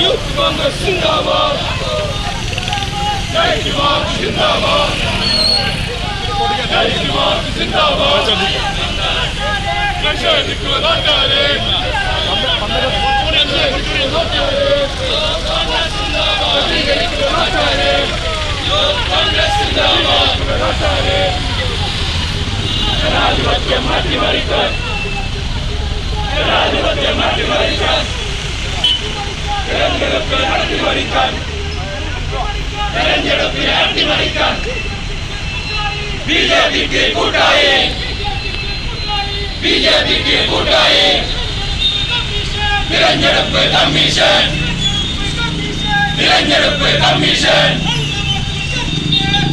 Youth Congress സിന്ദാബാദ് ജയ് മാർക്ക് സിന്ദാബാദ് ജയ് മാർക്ക് സിന്ദാബാദ് പ്രതിഷേധിക്കുക നാട്ടാരെ പ്രതിഷേധിക്കുക നാട്ടാരെ പ്രതിഷേധിക്കുക നാട്ടാരെ കോൺഗ്രസ് സിന്ദാബാദ് നാട്ടാരെ ജനാധിപത്യം മാറ്റിമറിക്കാൻ ജനാധിപത്യം മാറ്റിമറിക്കാൻ തെരഞ്ഞെടുപ്പിൽ അട്ടിമറിക്കാൻ തെരഞ്ഞെടുപ്പിനെ അട്ടിമറിക്കാൻ ബി ജെ പിക്ക് കൂട്ടായി ബി ജെ പിക്ക് കൂട്ടായി തിരഞ്ഞെടുപ്പ് കമ്മീഷൻ തിരഞ്ഞെടുപ്പ് കമ്മീഷൻ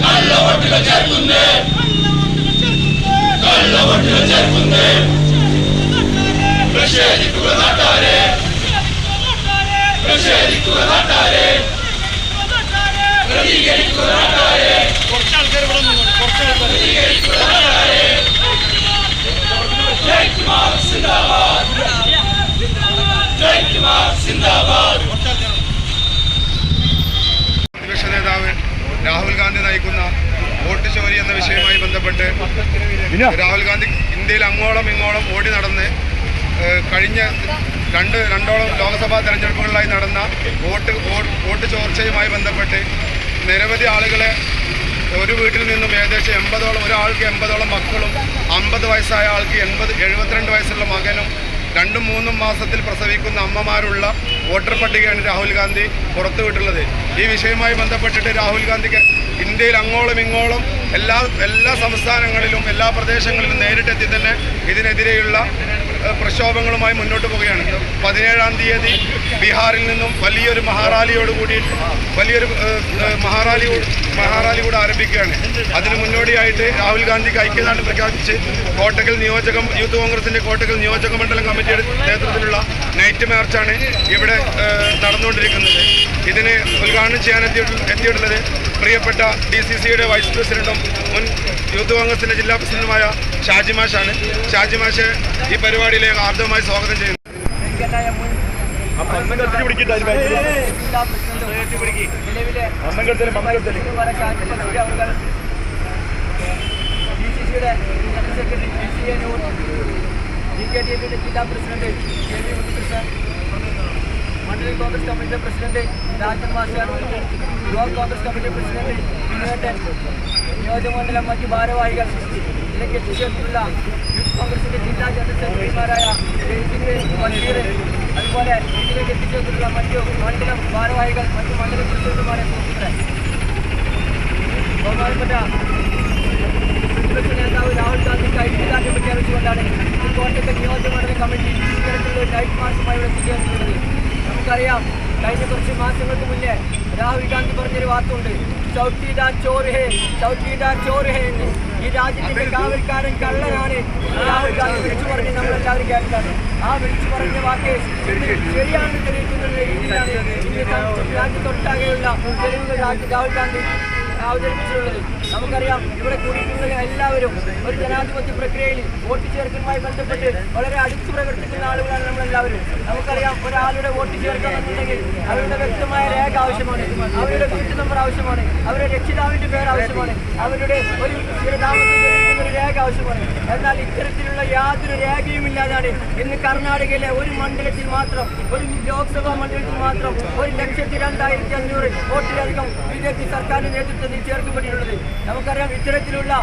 കള്ളവോട്ടുകൾ ചേർക്കുന്നേ കള്ളവോട്ടുകൾ ചേർക്കുന്നേ പ്രതിഷേധിക്കുക നാട്ടാരെ പ്രതിഷേധിക്കുക നാട്ടാരെ പ്രതികരിക്കുക നാട്ടാരെ പ്രതികരിക്കുക നാട്ടാരെ ജയ് കുമാർ സിന്ദാബാദ് ജയ് കുമാർ സിന്ദാബാദ് പ്രതിപക്ഷ നേതാവ് രാഹുൽ ഗാന്ധി നയിക്കുന്ന ചോരി എന്ന വിഷയവുമായി ബന്ധപ്പെട്ട് രാഹുൽ ഗാന്ധി ഇന്ത്യയിൽ അങ്ങോളം ഇങ്ങോളം ഓടി നടന്ന് കഴിഞ്ഞ രണ്ട് രണ്ടോളം ലോക്സഭാ തെരഞ്ഞെടുപ്പുകളിലായി നടന്ന വോട്ട് വോട്ട് ചോർച്ചയുമായി ബന്ധപ്പെട്ട് നിരവധി ആളുകളെ ഒരു വീട്ടിൽ നിന്നും ഏകദേശം എൺപതോളം ഒരാൾക്ക് എൺപതോളം മക്കളും അമ്പത് വയസ്സായ ആൾക്ക് എൺപത് എഴുപത്തിരണ്ട് വയസ്സുള്ള മകനും രണ്ടും മൂന്നും മാസത്തിൽ പ്രസവിക്കുന്ന അമ്മമാരുള്ള വോട്ടർ പട്ടികയാണ് രാഹുൽ ഗാന്ധി പുറത്തുവിട്ടുള്ളത് ഈ വിഷയവുമായി ബന്ധപ്പെട്ടിട്ട് രാഹുൽ ഗാന്ധിക്ക് ഇന്ത്യയിൽ അങ്ങോളം ഇങ്ങോളം എല്ലാ എല്ലാ സംസ്ഥാനങ്ങളിലും എല്ലാ പ്രദേശങ്ങളിലും നേരിട്ടെത്തി തന്നെ ഇതിനെതിരെയുള്ള പ്രക്ഷോഭങ്ങളുമായി മുന്നോട്ട് പോവുകയാണ്. പതിനേഴാം തീയതി ബീഹാറിൽ നിന്നും വലിയൊരു മഹാറാലിയോട് കൂടി വലിയൊരു മഹാറാലി മഹാറാലി കൂടെ ആരംഭിക്കുകയാണ്. അതിന് മുന്നോടിയായിട്ട് രാഹുൽ ഗാന്ധിക്ക് ഐക്യദാർഢ്യം പ്രഖ്യാപിച്ച് കോട്ടക്കൽ നിയോജകം യൂത്ത് കോൺഗ്രസിന്റെ കോട്ടക്കൽ നിയോജക മണ്ഡലം കമ്മിറ്റിയുടെ നേതൃത്വത്തിലുള്ള നൈറ്റ് മാർച്ചാണ് ഇവിടെ നടന്നുകൊണ്ടിരിക്കുന്നത്. ഇതിന് ഉദ്ഘാടനം ചെയ്യാൻ എത്തിയിട്ടു എത്തിയിട്ടുള്ളത് പ്രിയപ്പെട്ട ഡി സി സിയുടെ വൈസ് പ്രസിഡന്റും മുൻ യൂത്ത് കോൺഗ്രസിന്റെ ജില്ലാ പ്രസിഡന്റുമായ ഷാജിമാഷാണ് ഷാജിമാഷ് ഈ പരിപാടിയിലേക്ക് ആർദ്രമായി സ്വാഗതം ചെയ്യുന്നു. സെക്രട്ടറി ജില്ലാ പ്രസിഡന്റ് കെ വി ഉണ്ണികൃഷ്ണൻ മണ്ഡലം Congress committee president Rajan master block Congress committee president Vinodan നിയോജകമണ്ഡലം മറ്റ് ഭാരവാഹികൾ ഇതിലേക്ക് എത്തിച്ചേർന്നിട്ടുള്ള യൂത്ത് കോൺഗ്രസിന്റെ ജില്ലാ ജനറൽ സെക്രട്ടറിമാരായ ബഷീർ അതുപോലെ ഇതിലേക്ക് എത്തിച്ചേർന്നിട്ടുള്ള മറ്റു മണ്ഡലം ഭാരവാഹികൾ മറ്റു മണ്ഡലം പ്രസിഡന്റുമാരെ സുഹൃത്തുക്കളെ. ബഹുമാനപ്പെട്ട പ്രതിപക്ഷ നേതാവ് രാഹുൽ ഗാന്ധിക്ക് ഐക്യദാർഢ്യം പ്രഖ്യാപിച്ചുകൊണ്ടാണ് കോട്ടയത്തെ നിയോജകമണ്ഡലം കമ്മിറ്റി ഇത്തരത്തിലുള്ള നൈറ്റ് മാർച്ചുമായി ഇവിടെ എത്തിച്ചേർന്നിട്ടുള്ളത്. നമുക്കറിയാം. കഴിഞ്ഞ കുറച്ച് മാസങ്ങൾക്ക് മുന്നേ രാഹുൽ ഗാന്ധി പറഞ്ഞൊരു വാക്കുണ്ട്. ചൗട്ടിഡാ ചോറ് ഹേ ചൗട്ടിഡാ ചോറ് ഹേ എന്ന്. ഈ രാജ്യത്തിന്റെ കാവൽക്കാരൻ കള്ളനാണ്. രാഹുൽ ഗാന്ധി വിളിച്ചു പറഞ്ഞ് നമ്മളെല്ലാവരും കേൾക്കാണ്. ആ വിളിച്ചു പറഞ്ഞ വാക്ക് ശരിയാണെന്ന് തെളിയിക്കുന്ന രീതിയിലാണ് ഇന്ന് രാജ്യത്തൊട്ടാകെയുള്ള തെളിവുകൾ രാഹുൽ ഗാന്ധി അവതരിപ്പിച്ചിട്ടുള്ളത്. നമുക്കറിയാം ഇവിടെ കൂടിയിട്ടുള്ള എല്ലാവരും ഒരു ജനാധിപത്യ പ്രക്രിയയിൽ വോട്ട് ചേർക്കലുമായി ബന്ധപ്പെട്ട് വളരെ അടുത്ത് പ്രവർത്തിക്കുന്ന ആളുകളാണ് നമ്മളെല്ലാവരും. നമുക്കറിയാം ഒരാളുടെ വോട്ട് ചേർക്കണമെന്നുണ്ടെങ്കിൽ അവരുടെ വ്യക്തമായ രേഖ ആവശ്യമാണ് അവരുടെ വീട്ടു നമ്പർ ആവശ്യമാണ് അവരുടെ രക്ഷിതാവിന്റെ പേര് ആവശ്യമാണ് അവരുടെ ഒരു ഒരു രേഖ ആവശ്യമാണ്. എന്നാൽ ഇത്തരത്തിലുള്ള യാതൊരു രേഖയും ഇല്ലാതാണ് ഇന്ന് കർണാടകയിലെ ഒരു മണ്ഡലത്തിൽ മാത്രം ഒരു ലോക്സഭാ മണ്ഡലത്തിൽ മാത്രം ഒരു ലക്ഷത്തി രണ്ടായിരത്തി അഞ്ഞൂറ് വോട്ടിലധികം ബി ജെ പി സർക്കാരിന്റെ നേതൃത്വത്തിൽ ചേർക്കപ്പെട്ടിട്ടുള്ളത്. നമുക്കറിയാം ഇത്തരത്തിലുള്ള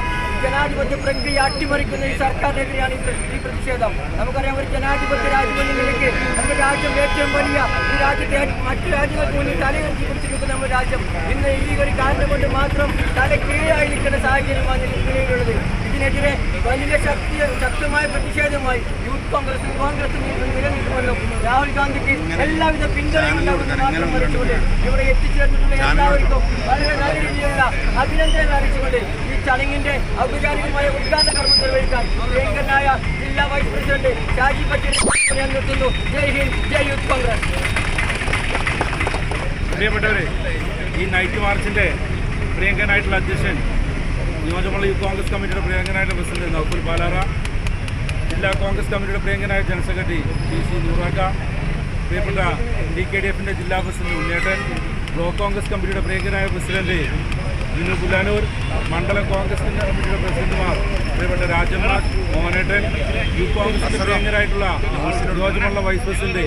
ജനാധിപത്യ പ്രക്രിയ അട്ടിമറിക്കുന്ന ഈ സർക്കാരിനെതിരെയാണ് ഈ പ്രതിഷേധം. നമുക്കറിയാം ഒരു ജനാധിപത്യ രാജ്യമെന്ന നിലയ്ക്ക് നമ്മുടെ രാജ്യം ഏറ്റവും വലിയ ഈ രാജ്യത്തെ മറ്റു രാജ്യങ്ങൾക്ക് മുന്നിൽ തലയുയർത്തി പിടിച്ചിരിക്കുന്ന നമ്മുടെ രാജ്യം ഇന്ന് ഈ ഒരു കാരണം കൊണ്ട് മാത്രം തല കീഴായി നിൽക്കുന്ന സാഹചര്യമാണ് ഇതിനെതിരെ വലിയ ശക്തി ശക്തമായ പ്രതിഷേധമായി യൂത്ത് കോൺഗ്രസും കോൺഗ്രസും നിലനിൽക്കുമല്ലോ രാഹുൽ ഗാന്ധിക്ക് എല്ലാവിധ പിന്തുണയും ഉണ്ടാകുമെന്ന് ഇവിടെ എത്തിച്ചേർന്നിട്ടുള്ള എല്ലാവർക്കും വളരെ നല്ല രീതിയിലുള്ള അഭിനന്ദനം അറിയിച്ചുകൊണ്ട് ഈ ചടങ്ങിന്റെ ഔപചാരികമായ ഉദ്ഘാടന കർമ്മം നിർവഹിക്കാൻ പ്രിയങ്കരനായ ജില്ലാ വൈസ് പ്രസിഡന്റ് ഷാജി പട്ടേൽ ഞാൻ നിർത്തുന്നു ജയ് ഹിന്ദ് ജയ് യൂത്ത് കോൺഗ്രസ്. പ്രിയപ്പെട്ടവരെ ഈ നൈറ്റ് മാർച്ചിന്റെ പ്രിയങ്കനായിട്ടുള്ള അധ്യക്ഷൻ നിയോജകമണ്ഡല യൂത്ത് കോൺഗ്രസ് കമ്മിറ്റിയുടെ പ്രിയങ്കനായിട്ട് പ്രസിഡന്റ് നൗഫുൽ പാലാറ ജില്ലാ കോൺഗ്രസ് കമ്മിറ്റിയുടെ പ്രിയങ്കനായ ജനറൽ സെക്രട്ടറി പി സി നൂറാക്ക പ്രിയപ്പെട്ട ഡി കെ ഡി എഫിന്റെ ജില്ലാ പ്രസിഡന്റ് ഉണ്ണേട്ടൻ ബ്ലോക്ക് കോൺഗ്രസ് കമ്മിറ്റിയുടെ പ്രിയങ്കനായ പ്രസിഡന്റ് വിനു പുല്ലാനൂർ മണ്ഡലം കോൺഗ്രസ് കമ്മിറ്റിയുടെ പ്രസിഡന്റുമാർ പ്രിയപ്പെട്ട രാജമ്മ മോഹനേട്ടൻ യൂത്ത് കോൺഗ്രസ് പ്രിയങ്കനായിട്ടുള്ള നിയോജകമണ്ഡല വൈസ് പ്രസിഡന്റ്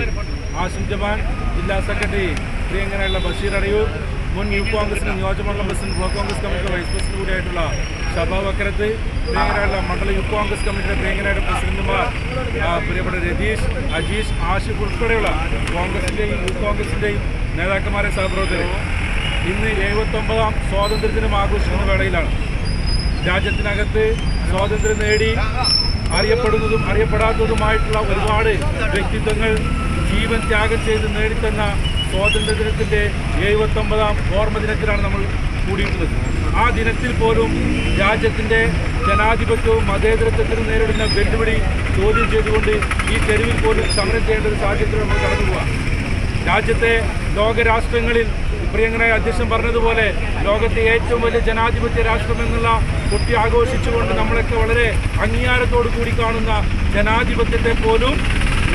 ആഷിം ജമാൻ ജില്ലാ സെക്രട്ടറി പ്രിയങ്കനായുള്ള ബഷീർ അടയൂർ മുൻ യൂത്ത് കോൺഗ്രസിന്റെ നിയോജകമണ്ഡലം പ്രസിഡന്റ് ബ്ലോക്ക് കോൺഗ്രസ് കമ്മിറ്റിയുടെ വൈസ് പ്രസിഡന്റ് കൂടിയായിട്ടുള്ള ഷബ വക്കരത്ത് പ്രിയങ്കരായിട്ടുള്ള മണ്ഡല യൂത്ത് കോൺഗ്രസ് കമ്മിറ്റിയുടെ പ്രിയങ്കരായിട്ട് പ്രസിഡന്റുമാർ പ്രിയപ്പെട്ട രതീഷ് അജീഷ് ആഷിഫ് ഉൾപ്പെടെയുള്ള കോൺഗ്രസിന്റെയും യൂത്ത് കോൺഗ്രസിന്റെയും നേതാക്കന്മാരെ സഹപ്രവർത്തകർ ഇന്ന് എഴുപത്തൊമ്പതാം സ്വാതന്ത്ര്യദിനം ആഘോഷിക്കുന്ന വേളയിലാണ്. രാജ്യത്തിനകത്ത് സ്വാതന്ത്ര്യം നേടി അറിയപ്പെടുന്നതും അറിയപ്പെടാത്തതുമായിട്ടുള്ള ഒരുപാട് വ്യക്തിത്വങ്ങൾ ജീവൻ ത്യാഗം ചെയ്ത് നേടിത്തന്ന സ്വാതന്ത്ര്യ ദിനത്തിന്റെ എഴുപത്തൊമ്പതാം ഓർമ്മ ദിനത്തിലാണ് നമ്മൾ കൂടിയിട്ടുള്ളത്. ആ ദിനത്തിൽ പോലും രാജ്യത്തിന്റെ ജനാധിപത്യവും മതേതരത്വത്തിനും നേരിടുന്ന വെല്ലുവിളി ചോദ്യം ചെയ്തുകൊണ്ട് ഈ തെരുവിൽ പോലും സമരം ചെയ്യേണ്ട ഒരു സാഹചര്യത്തിൽ നമ്മൾ കടന്നു പോവാം. രാജ്യത്തെ ലോകരാഷ്ട്രങ്ങളിൽ പ്രിയങ്കനായ അധ്യക്ഷൻ പറഞ്ഞതുപോലെ ലോകത്തെ ഏറ്റവും വലിയ ജനാധിപത്യ രാഷ്ട്രം എന്നുള്ള കുട്ടി ആഘോഷിച്ചുകൊണ്ട് നമ്മളൊക്കെ വളരെ അംഗീകാരത്തോടു കൂടി കാണുന്ന ജനാധിപത്യത്തെ പോലും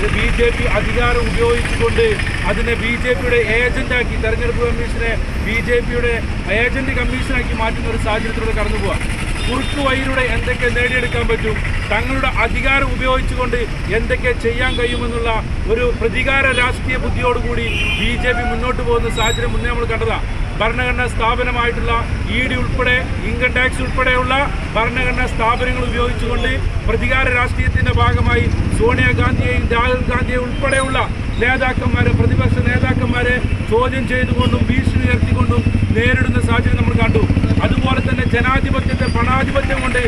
ബി ജെ പി അധികാരം ഉപയോഗിച്ചുകൊണ്ട് അതിനെ ബി ജെ പിയുടെ ഏജന്റാക്കി തെരഞ്ഞെടുപ്പ് കമ്മീഷനെ ബി ജെ പിയുടെ ഏജന്റ് കമ്മീഷനാക്കി മാറ്റുന്ന ഒരു സാഹചര്യത്തിലൂടെ കടന്നു പോവാം. കുറുക്ക് വഴിയിലൂടെ എന്തൊക്കെ നേടിയെടുക്കാൻ പറ്റും തങ്ങളുടെ അധികാരം ഉപയോഗിച്ചുകൊണ്ട് എന്തൊക്കെ ചെയ്യാൻ കഴിയുമെന്നുള്ള ഒരു പ്രതികാര രാഷ്ട്രീയ ബുദ്ധിയോടുകൂടി ബി ജെ പി മുന്നോട്ട് പോകുന്ന സാഹചര്യം മുന്നേ നമ്മൾ കണ്ടതാണ് ഭരണഘടനാ സ്ഥാപനമായിട്ടുള്ള ഇ ഡി ഉൾപ്പെടെ ഇൻകം ടാക്സ് ഉൾപ്പെടെയുള്ള ഭരണഘടനാ സ്ഥാപനങ്ങൾ ഉപയോഗിച്ചുകൊണ്ട് പ്രതികാര രാഷ്ട്രീയത്തിന്റെ ഭാഗമായി സോണിയാഗാന്ധിയെയും രാഹുൽ ഗാന്ധിയെയും ഉൾപ്പെടെയുള്ള നേതാക്കന്മാരെ പ്രതിപക്ഷ നേതാക്കന്മാരെ ചോദ്യം ചെയ്തുകൊണ്ടും ഭീഷണി ഉയർത്തിക്കൊണ്ടും നേരിടുന്ന സാഹചര്യം നമ്മൾ കണ്ടു. അതുപോലെ തന്നെ ജനാധിപത്യത്തെ പണാധിപത്യം കൊണ്ട്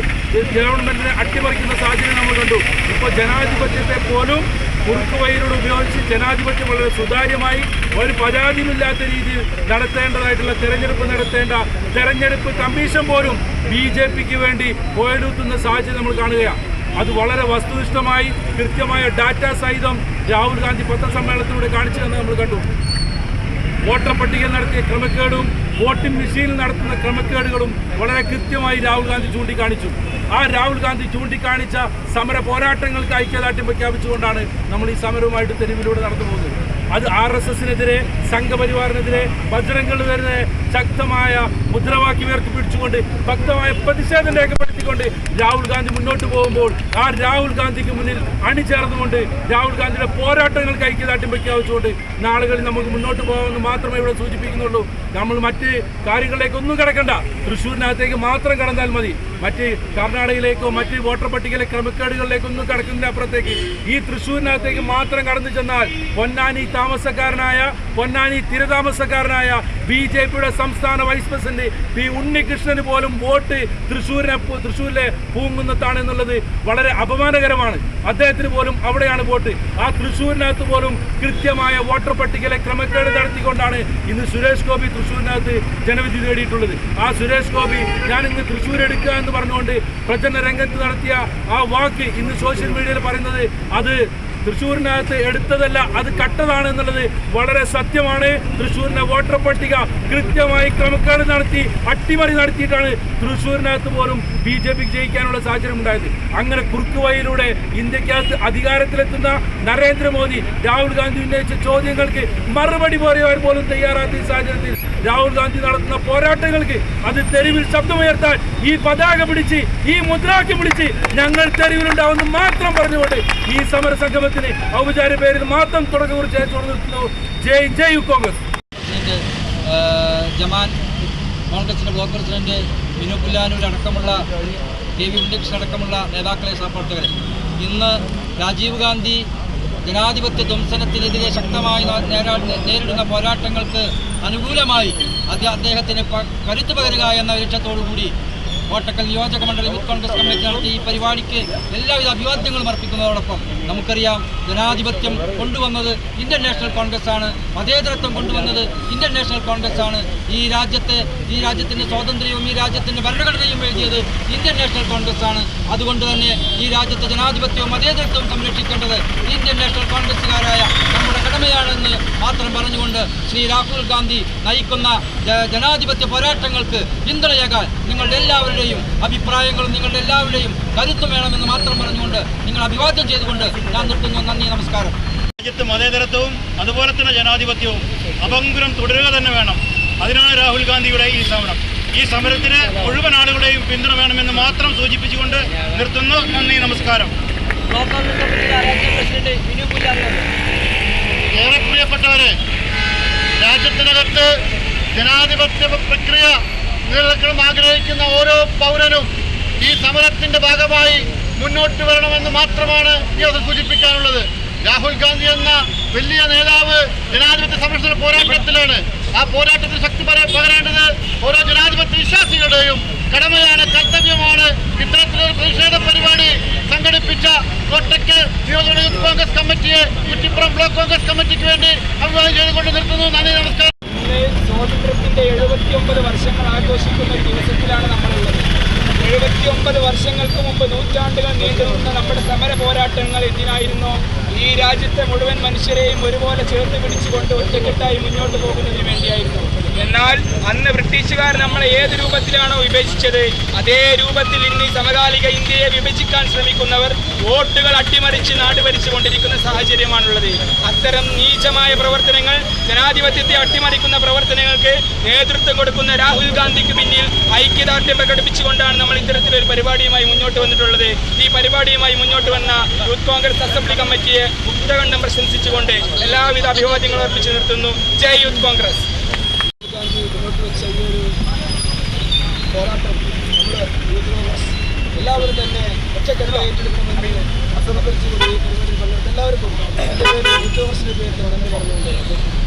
ഗവൺമെന്റിനെ അട്ടിമറിക്കുന്ന സാഹചര്യം നമ്മൾ കണ്ടു. ഇപ്പോൾ ജനാധിപത്യത്തെ പോലും കുറുക്ക് വഴിയിലൂടെ ഉപയോഗിച്ച് ജനാധിപത്യം വളരെ സുതാര്യമായി ഒരു പരാതിയുമില്ലാത്ത രീതിയിൽ നടത്തേണ്ടതായിട്ടുള്ള തെരഞ്ഞെടുപ്പ് നടത്തേണ്ട തെരഞ്ഞെടുപ്പ് കമ്മീഷൻ പോലും ബി ജെ പിക്ക് വേണ്ടി പോയെടുത്തുന്ന സാഹചര്യം നമ്മൾ കാണുകയാണ്. അത് വളരെ വസ്തുനിഷ്ഠമായി കൃത്യമായ ഡാറ്റ സഹിതം രാഹുൽ ഗാന്ധി പത്രസമ്മേളനത്തിലൂടെ കാണിച്ചു തന്നെ നമ്മൾ കണ്ടു. വോട്ടർ പട്ടിക നടത്തിയ ക്രമക്കേടും വോട്ടിംഗ് മെഷീനിൽ നടത്തുന്ന ക്രമക്കേടുകളും വളരെ കൃത്യമായി രാഹുൽ ഗാന്ധി ചൂണ്ടിക്കാണിച്ചു. ആ രാഹുൽ ഗാന്ധി ചൂണ്ടിക്കാണിച്ച സമര പോരാട്ടങ്ങൾക്ക് ഐക്യദാർഢ്യം പ്രഖ്യാപിച്ചുകൊണ്ടാണ് നമ്മൾ ഈ സമരവുമായിട്ട് തെരുവിലൂടെ നടന്നു പോകുന്നത്. അത് ആർ എസ് എസിനെതിരെ സംഘപരിവാറിനെതിരെ ബജരംഗളിനെതിരെ ശക്തമായ മുദ്രാവാക്യം ഉയർത്തിപ്പിടിച്ചുകൊണ്ട് ശക്തമായ പ്രതിഷേധം രേഖപ്പെടുത്തിക്കൊണ്ട് രാഹുൽ ഗാന്ധി മുന്നോട്ട് പോകുമ്പോൾ ആ രാഹുൽ ഗാന്ധിക്ക് മുന്നിൽ അണിചേർന്നുകൊണ്ട് രാഹുൽ ഗാന്ധിയുടെ പോരാട്ടങ്ങൾക്ക് ഐക്യദാർഢ്യം പ്രഖ്യാപിച്ചുകൊണ്ട് നാളുകളിൽ നമുക്ക് മുന്നോട്ട് പോകാമെന്ന് മാത്രമേ ഇവിടെ സൂചിപ്പിക്കുന്നുള്ളൂ. നമ്മൾ മറ്റ് കാര്യങ്ങളിലേക്ക് ഒന്നും കിടക്കണ്ട. തൃശ്ശൂരിനകത്തേക്ക് മാത്രം കടന്നാൽ മതി. മറ്റ് കർണാടകയിലേക്കോ മറ്റ് വോട്ടർ പട്ടികയിലെ ക്രമക്കേടുകളിലേക്കൊന്നും കടക്കുന്നതിന് അപ്പുറത്തേക്ക്. ഈ തൃശ്ശൂരിനകത്തേക്ക് മാത്രം കടന്നു ചെന്നാൽ പൊന്നാനി താമസക്കാരനായ പൊന്നാനി തിരതാമസക്കാരനായ ബി ജെ പിയുടെ സംസ്ഥാന വൈസ് പ്രസിഡന്റ് പി ഉണ്ണികൃഷ്ണന് പോലും വോട്ട് തൃശ്ശൂരിനെ തൃശ്ശൂരിലെ പൂങ്കുന്നത്താണ് എന്നുള്ളത് വളരെ അപമാനകരമാണ്. അദ്ദേഹത്തിന് പോലും അവിടെയാണ് വോട്ട്. ആ തൃശ്ശൂരിനകത്ത് പോലും കൃത്യമായ വോട്ടർ പട്ടികയിലെ ക്രമക്കേട് നടത്തിക്കൊണ്ടാണ് ഇന്ന് സുരേഷ് ഗോപി തൃശ്ശൂരിനകത്ത് ജനവിധി നേടിയിട്ടുള്ളത്. ആ സുരേഷ് ഗോപി ഞാൻ ഇന്ന് തൃശ്ശൂർ എടുക്കുക എന്ന് പറഞ്ഞുകൊണ്ട് പ്രചരണ രംഗത്ത് നടത്തിയ ആ വാക്ക് ഇന്ന് സോഷ്യൽ മീഡിയയിൽ പറയുന്നത് അത് തൃശ്ശൂരിനകത്ത് എടുത്തതല്ല അത് കട്ടതാണ് എന്നുള്ളത് വളരെ സത്യമാണ്. തൃശ്ശൂരിന്റെ വോട്ടർ പട്ടിക കൃത്യമായി ക്രമക്കേട് നടത്തി അട്ടിമറി നടത്തിയിട്ടാണ് തൃശ്ശൂരിനകത്ത് പോലും ബി ജെ പിക്ക് ജയിക്കാനുള്ള സാഹചര്യം ഉണ്ടായത്. അങ്ങനെ കുറുക്കുവയിലൂടെ ഇന്ത്യക്കകത്ത് അധികാരത്തിലെത്തുന്ന നരേന്ദ്രമോദി രാഹുൽ ഗാന്ധി ഉന്നയിച്ച ചോദ്യങ്ങൾക്ക് മറുപടി പറയാൻ പോലും തയ്യാറാത്ത ഈ സാഹചര്യത്തിൽ രാഹുൽ ഗാന്ധി നടത്തുന്ന പോരാട്ടങ്ങൾക്ക് അത് തെരുവിൽ ശബ്ദമുയർത്താൻ ഈ പതാക പിടിച്ച് ഈ മുദ്രാക്കി പിടിച്ച് ഞങ്ങൾ തെരുവിലുണ്ടാവുമെന്ന് മാത്രം പറഞ്ഞുകൊണ്ട് ഈ സമരസംഗമത്തിന് ഔപചാരിക പേരിൽ മാത്രം തുടക്കം കുറിച്ച് അയച്ചു നിർത്തുന്നു ജയ് ജയ് കോൺഗ്രസ്. കോൺഗ്രസിന്റെ ബ്ലോക്ക് പ്രസിഡന്റ് വിനു പുല്ലാനൂർ അടക്കമുള്ള കെ വി ഉണ്ണികൃഷ്ണൻ അടക്കമുള്ള നേതാക്കളെ സഹപ്രവർത്തകരെ ഇന്ന് രാജീവ് ഗാന്ധി ജനാധിപത്യ ധ്വംസനത്തിനെതിരെ ശക്തമായി നേരിടുന്ന പോരാട്ടങ്ങൾക്ക് അനുകൂലമായി അദ്ദേഹത്തിന് കരുത്തു പകരുക എന്ന ലക്ഷ്യത്തോടു കൂടി കോട്ടക്കൽ നിയോജക മണ്ഡലം യൂത്ത് കോൺഗ്രസ് കമ്മിറ്റി നടത്തിയ ഈ പരിപാടിക്ക് എല്ലാവിധ അഭിവാദ്യങ്ങളും അർപ്പിക്കുന്നതോടൊപ്പം നമുക്കറിയാം ജനാധിപത്യം കൊണ്ടുവന്നത് ഇന്ത്യൻ നാഷണൽ കോൺഗ്രസ് ആണ് മതേതരത്വം കൊണ്ടുവന്നത് ഇന്ത്യൻ നാഷണൽ കോൺഗ്രസ് ആണ്. ഈ രാജ്യത്തെ ഈ രാജ്യത്തിന്റെ സ്വാതന്ത്ര്യവും ഈ രാജ്യത്തിന്റെ ഭരണഘടനയും എഴുതിയത് ഇന്ത്യൻ നാഷണൽ കോൺഗ്രസ് ആണ്. അതുകൊണ്ട് തന്നെ ഈ രാജ്യത്തെ ജനാധിപത്യവും മതേതരത്വവും സംരക്ഷിക്കേണ്ടത് ഇന്ത്യൻ നാഷണൽ കോൺഗ്രസ്സുകാരായ നമ്മുടെ കടമയാണെന്ന് മാത്രം പറഞ്ഞുകൊണ്ട് ശ്രീ രാഹുൽ ഗാന്ധി നയിക്കുന്ന ജനാധിപത്യ പോരാട്ടങ്ങൾക്ക് പിന്തുണയേകാൻ നിങ്ങളുടെ എല്ലാവരുടെയും അഭിപ്രായങ്ങളും നിങ്ങളുടെ എല്ലാവരുടെയും കരുത്തും വേണമെന്ന് മാത്രം പറഞ്ഞുകൊണ്ട് നിങ്ങൾ അഭിവാദ്യം ചെയ്തുകൊണ്ട് ഞാൻ നിർത്തുന്നു. നന്ദി നമസ്കാരം. രാജ്യത്ത് മതേതരത്വവും അതുപോലെ തന്നെ ജനാധിപത്യവും അപങ്കുരം തുടരുക തന്നെ വേണം. അതിനാണ് രാഹുൽ ഗാന്ധിയുടെ ഈ സമരം. ഈ സമരത്തിന് മുഴുവൻ ആളുകളുടെയും പിന്തുണ വേണമെന്ന് മാത്രം സൂചിപ്പിച്ചുകൊണ്ട് നിർത്തുന്നു. നന്ദി നമസ്കാരം. ഏറെ പ്രിയപ്പെട്ടവരെ രാജ്യത്തിനകത്ത് ജനാധിപത്യ പ്രക്രിയ നിലനിൽക്കണം ആഗ്രഹിക്കുന്ന ഓരോ പൗരനും ഈ സമരത്തിന്റെ ഭാഗമായി മുന്നോട്ട് വരണമെന്ന് മാത്രമാണ് ഈ അത് സൂചിപ്പിക്കാനുള്ളത്. രാഹുൽ ഗാന്ധി എന്ന വലിയ നേതാവ് ജനാധിപത്യ സംരക്ഷണ പോരാട്ടത്തിലാണ്. ആ പോരാട്ടത്തിൽ ശക്തി പകര- പകരേണ്ടത് ഓരോ ജനാധിപത്യ വിശ്വാസികളുടെയും കടമയാണ് കർത്തവ്യമാണ്. ഇത്തരത്തിലൊരു പ്രതിഷേധ പരിപാടി സംഘടിപ്പിച്ച കോട്ടയ്ക്ക് നിയോജക യൂത്ത് കോൺഗ്രസ് കമ്മിറ്റിയെ കുറ്റിപ്പുറം ബ്ലോക്ക് കോൺഗ്രസ് കമ്മിറ്റിക്ക് വേണ്ടി അഭിവാദ്യം ചെയ്തുകൊണ്ട് നിർത്തുന്നു. നന്ദി നമസ്കാരം. സ്വാതന്ത്ര്യത്തിന്റെ എഴുപത്തിയൊമ്പത് വർഷങ്ങൾ ആഘോഷിക്കുന്ന ഒരു ദിവസത്തിലാണ് നമ്മളുള്ളത്. എഴുപത്തിയൊമ്പത് വർഷങ്ങൾക്ക് മുമ്പ് നൂറ്റാണ്ടുകൾ നീണ്ടുനിന്ന നമ്മുടെ സമര പോരാട്ടങ്ങൾ എന്തിനായിരുന്നു? ഈ രാജ്യത്തെ മുഴുവൻ മനുഷ്യരെയും ഒരുപോലെ ചേർത്ത് പിടിച്ചുകൊണ്ട് ഒറ്റക്കെട്ടായി മുന്നോട്ട് പോകുന്നതിന് വേണ്ടിയായിരുന്നു. എന്നാൽ അന്ന് ബ്രിട്ടീഷുകാർ നമ്മളെ ഏത് രൂപത്തിലാണോ വിഭജിച്ചത് അതേ രൂപത്തിൽ ഇന്ന് സമകാലിക ഇന്ത്യയെ വിഭജിക്കാൻ ശ്രമിക്കുന്നവർ വോട്ടുകൾ അട്ടിമറിച്ച് നാട് ഭരിച്ചുകൊണ്ടിരിക്കുന്ന സാഹചര്യമാണുള്ളത്. അത്തരം നീചമായ പ്രവർത്തനങ്ങൾ ജനാധിപത്യത്തെ അട്ടിമറിക്കുന്ന പ്രവർത്തനങ്ങൾക്ക് നേതൃത്വം കൊടുക്കുന്ന രാഹുൽ ഗാന്ധിക്ക് പിന്നിൽ ഐക്യദാർഢ്യം പ്രകടിപ്പിച്ചുകൊണ്ടാണ് നമ്മൾ ഇത്തരത്തിലൊരു പരിപാടിയുമായി മുന്നോട്ട് വന്നിട്ടുള്ളത്. ഈ പരിപാടിയുമായി മുന്നോട്ട് വന്ന യൂത്ത് കോൺഗ്രസ് അസംബ്ലി കമ്മിറ്റിയെ മുക്തകണ്ഠം പ്രശംസിച്ചുകൊണ്ട് എല്ലാവിധ അഭിവാദ്യങ്ങളും അർപ്പിച്ചു നിർത്തുന്നു. ജയ് യൂത്ത് കോൺഗ്രസ്. മുന്നോട്ട് വെച്ച ഈ ഒരു പോരാട്ടം നമ്മൾ യൂത്ത് എല്ലാവരും തന്നെ ഒറ്റക്കെട്ട് ഏറ്റെടുക്കണമെന്ന് അസംബന്ധിച്ചുകൊണ്ട് ഈ പരിപാടിയിൽ പങ്കെടുത്ത എല്ലാവർക്കും എന്റെ പേര് യൂത്ത് കോൺഗ്രസിന്റെ പറഞ്ഞുകൊണ്ട്